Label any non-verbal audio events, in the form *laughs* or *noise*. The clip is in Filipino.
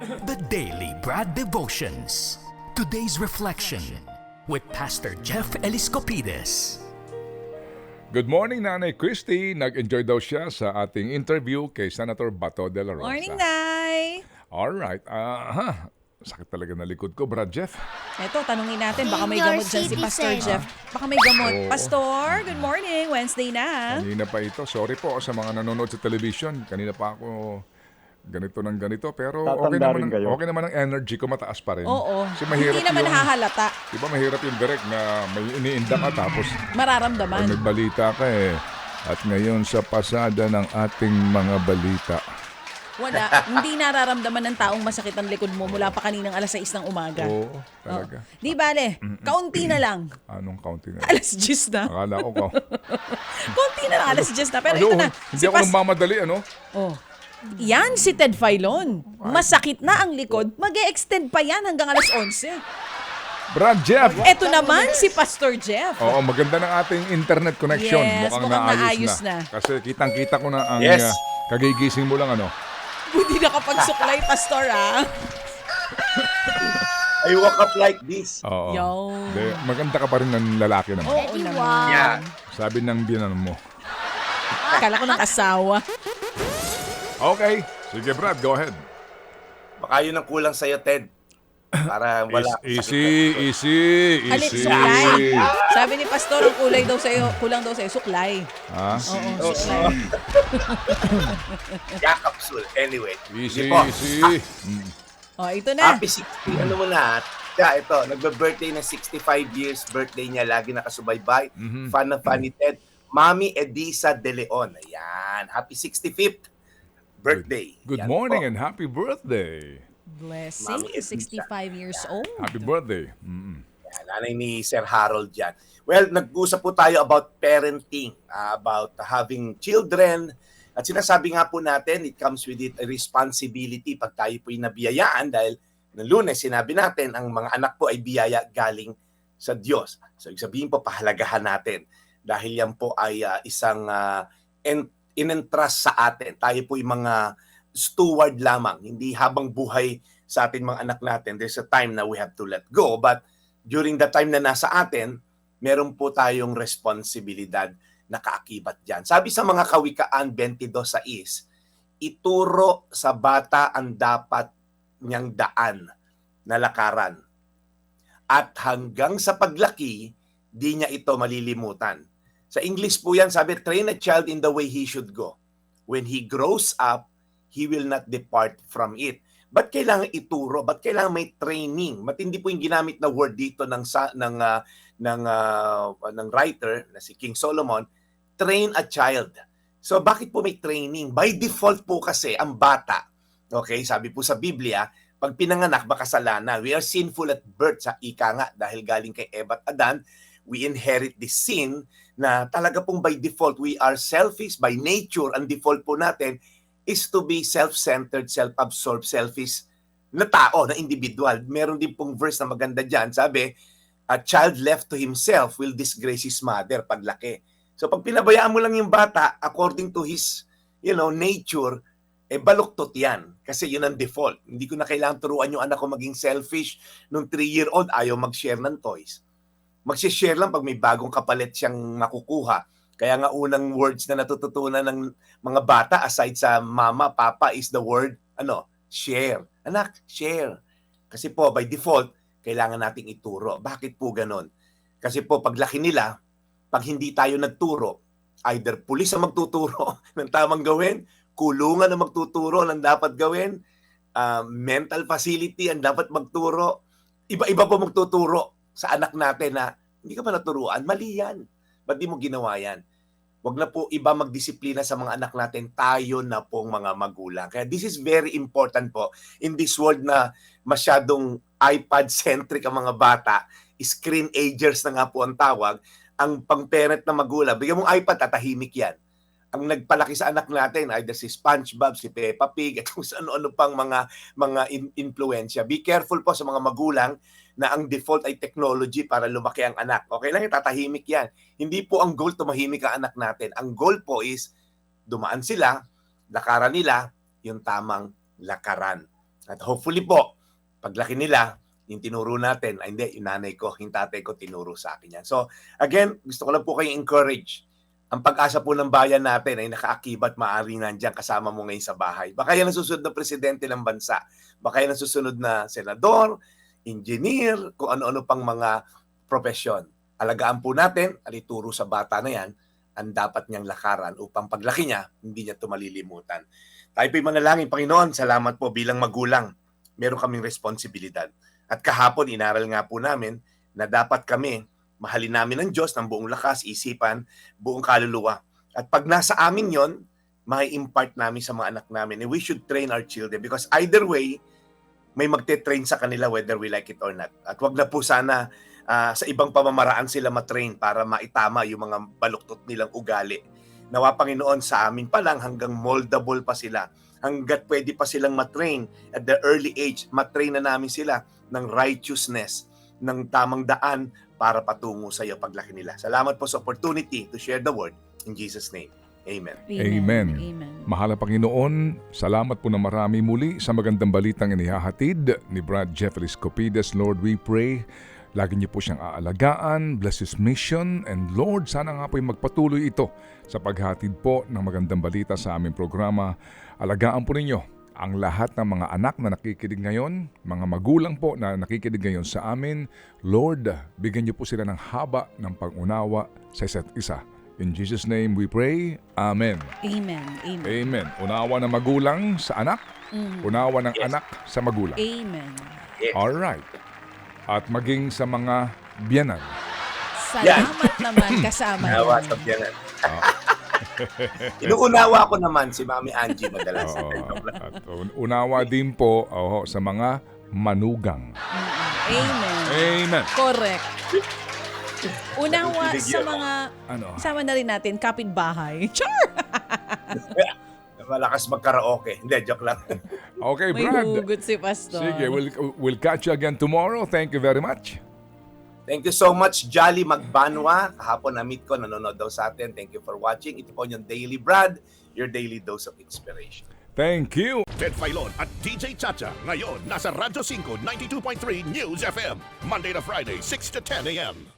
The Daily Brad Devotions. Today's reflection with Pastor Jeff Eliscopides. Good morning, Nanay Christy. Nag-enjoy daw siya sa ating interview kay Senator Bato de la Rosa. Morning, Nay! Alright. Aha. Sakit talaga na likod ko, Brad Jeff. Eto, tanungin natin, baka may Senior gamot dyan si Pastor. Jeff. Baka may gamot. Oo. Pastor, good morning. Wednesday na. Kanina pa ito. Sorry po sa mga nanonood sa television. Kanina pa ako ganito ng ganito. Pero okay Tatanda naman, rin ang, kayo. okay naman ang energy ko. Mataas pa rin. Oo. Kasi mahirap Hindi naman yung, nahahalata. Diba mahirap yung direct na may iniinda ka tapos Mararamdaman. pag nagbalita ka eh. At ngayon sa pasada ng ating mga balita. Wala. *laughs* Hindi nararamdaman ng taong masakit ang likod mo mula pa kaninang alas 6 ng umaga. Oo, talaga. Oo. Di bale, kaunti na lang. Anong counting na? Alas 10 na. Akala ko ka. Kaunti na lang, alas 10 *laughs* na. Pero Ano, ito na. Hindi ako nang mamadali, ano? Oh. Yan si Ted Filon. Masakit na ang likod, mag extend pa yan hanggang alas 11. Brad Jeff! Ito naman si Pastor Jeff. Oo, maganda ng ating internet connection. Yes, mukhang naayos na. Kasi kitang-kita ko na ang Yes. uh, kagigising mo lang, ano? *laughs* Buti nakapagsuklay, Pastor, ah. *laughs* I woke up like this. Oo. Yo. Hindi, maganda ka pa rin ng lalaki naman. Oo naman. wow. Yeah. Sabi ng binan mo. Akala ko ng asawa. Okay. Sige, Brad, go ahead. Baka yun ang kulang sa'yo, Ted. Para wala. Easy, easy, Alin, easy. suklay. Sabi ni Pastor, ang kulay daw sa'yo, kulang daw sa'yo, suklay. Ha? Oo, suklay. Yakapsul. *laughs* Anyway. Easy, Sige po. easy. Mm. Oh, ito na. Happy 60. Ano mo na? Yeah, ito. Nagbe-birthday na 65 years birthday niya. Lagi nakasubaybay. Mhm. Fan na fan ni Ted. Mami Edisa De Leon. Ayan. Happy 65th birthday. Good Yan morning po. and happy birthday. Blessing, Mami Edisa. 65 years old. Happy birthday. Mm. Yan, nanay ni Sir Harold yan. Well, nag-usap po tayo about parenting, uh, about having children. At sinasabi nga po natin, it comes with it a responsibility pag tayo po nabiyayaan dahil ng lunes sinabi natin, ang mga anak po ay biyaya galing sa Diyos. So, ibig sabihin po, pahalagahan natin dahil yan po ay uh, isang uh, in-entrust sa atin. Tayo po yung mga steward lamang. Hindi habang buhay sa atin mga anak natin, there's a time na we have to let go. But during the time na nasa atin, meron po tayong responsibilidad na kaakibat dyan. Sabi sa mga kawikaan 22.6, ituro sa bata ang dapat niyang daan na lakaran. At hanggang sa paglaki, di niya ito malilimutan. Sa English po yan, sabi, train a child in the way he should go. When he grows up, he will not depart from it. Ba't kailangan ituro? Ba't kailangan may training? Matindi po yung ginamit na word dito ng sa, ng ah, ng ah, ng writer na si King Solomon, train a child. So bakit po may training? By default po kasi ang bata, okay, sabi po sa Biblia, pag pinanganak makasalanan. We are sinful at birth sa ika nga dahil galing kay Eva at Adan, we inherit this sin na talaga pong by default we are selfish by nature. Ang default po natin is to be self-centered, self-absorbed, selfish na tao, na individual. Meron din pong verse na maganda dyan. Sabi, a child left to himself will disgrace his mother paglaki. So pag pinabayaan mo lang yung bata according to his, you know, nature, eh baluktot yan. Kasi yun ang default. Hindi ko na kailangan turuan yung anak ko maging selfish. Nung 3-year-old, ayaw mag-share ng toys. Mag-share lang pag may bagong kapalit siyang makukuha. Kaya nga unang words na natututunan ng mga bata aside sa mama, papa is the word, ano, share. Anak, share. Kasi po, by default, kailangan nating ituro. Bakit po ganon? Kasi po, paglaki nila, pag hindi tayo nagturo, either pulis ang magtuturo *laughs* ng tamang gawin, kulungan ang magtuturo ng dapat gawin, ah, mental facility ang dapat magturo, iba-iba po magtuturo sa anak natin na hindi ka pa naturuan, mali yan. Ba't di mo ginawa yan? Huwag na po iba magdisiplina sa mga anak natin, tayo na pong mga magulang. Kaya this is very important po in this world na masyadong iPad-centric ang mga bata, screen agers na nga po ang tawag, ang pang-parent na magulang, bigyan mong iPad, tatahimik yan. Ang nagpalaki sa anak natin, either si SpongeBob, si Peppa Pig, *laughs* at kung ano-ano pang mga mga in- influensya. Be careful po sa mga magulang na ang default ay technology para lumaki ang anak. Okay lang, tatahimik yan. Hindi po ang goal tumahimik ang anak natin. Ang goal po is dumaan sila, lakaran nila yung tamang lakaran. At hopefully po, paglaki nila, yung tinuro natin, ay hindi, yung nanay ko, yung tatay ko, tinuro sa akin yan. So, again, gusto ko lang po kayong encourage. Ang pag-asa po ng bayan natin ay nakaakibat maaari nandiyan kasama mo ngayon sa bahay. Baka yan ang susunod na presidente ng bansa. Baka yan ang susunod na senador, engineer, kung ano-ano pang mga profesyon. Alagaan po natin, at ituro sa bata na yan, ang dapat niyang lakaran upang paglaki niya, hindi niya ito malilimutan. Tayo po'y manalangin, Panginoon, salamat po bilang magulang. Meron kaming responsibilidad. At kahapon, inaral nga po namin na dapat kami, mahalin namin ang Diyos ng buong lakas, isipan, buong kaluluwa. At pag nasa amin yon, may impart namin sa mga anak namin. And we should train our children because either way, may magte-train sa kanila whether we like it or not. At wag na po sana ah, sa ibang pamamaraan sila matrain para maitama yung mga baluktot nilang ugali. Nawa Panginoon sa amin pa lang hanggang moldable pa sila. Hanggat pwede pa silang matrain at the early age, matrain na namin sila ng righteousness, ng tamang daan para patungo sa iyo paglaki nila. Salamat po sa opportunity to share the word in Jesus name. Amen. Amen. Amen. Mahal na Panginoon, salamat po na marami muli sa magandang balitang inihahatid ni Brad Jeffrey Scopides. Lord, we pray Lagi niyo po siyang aalagaan, bless His mission, and Lord, sana nga po'y magpatuloy ito sa paghatid po ng magandang balita sa aming programa. Alagaan po ninyo ang lahat ng mga anak na nakikinig ngayon, mga magulang po na nakikinig ngayon sa amin. Lord, bigyan niyo po sila ng haba ng pag-unawa sa isa't isa. In Jesus' name we pray. Amen. Amen. Amen. Amen. Unawa ng magulang sa anak, unawa ng Yes. anak sa magulang. Amen. Yes. All right. At maging sa mga biyanan. Salamat naman kasama yan. sa biyanan. *laughs* Inuunawa ko naman si Mami Angie madalas. Oo. At un- unawa din po oo, sa mga manugang. Amen. Amen. Correct. Unawa sa mga Ano? Sama na rin natin, kapitbahay. *laughs* Char! *laughs* Malakas mag-karaoke. Hindi, joke lang. Okay, May Brad. hugot si Pastor. Sige, we'll, we'll catch you again tomorrow. Thank you very much. Thank you so much, Jolly Magbanwa. Kahapon na-meet ko, nanonood daw sa atin. Thank you for watching. Ito po yung Daily Brad, your daily dose of inspiration. Thank you. Ted Filon at DJ Chacha. Ngayon, nasa Radyo 5, 92.3 News FM. Monday to Friday, 6 to 10 a.m.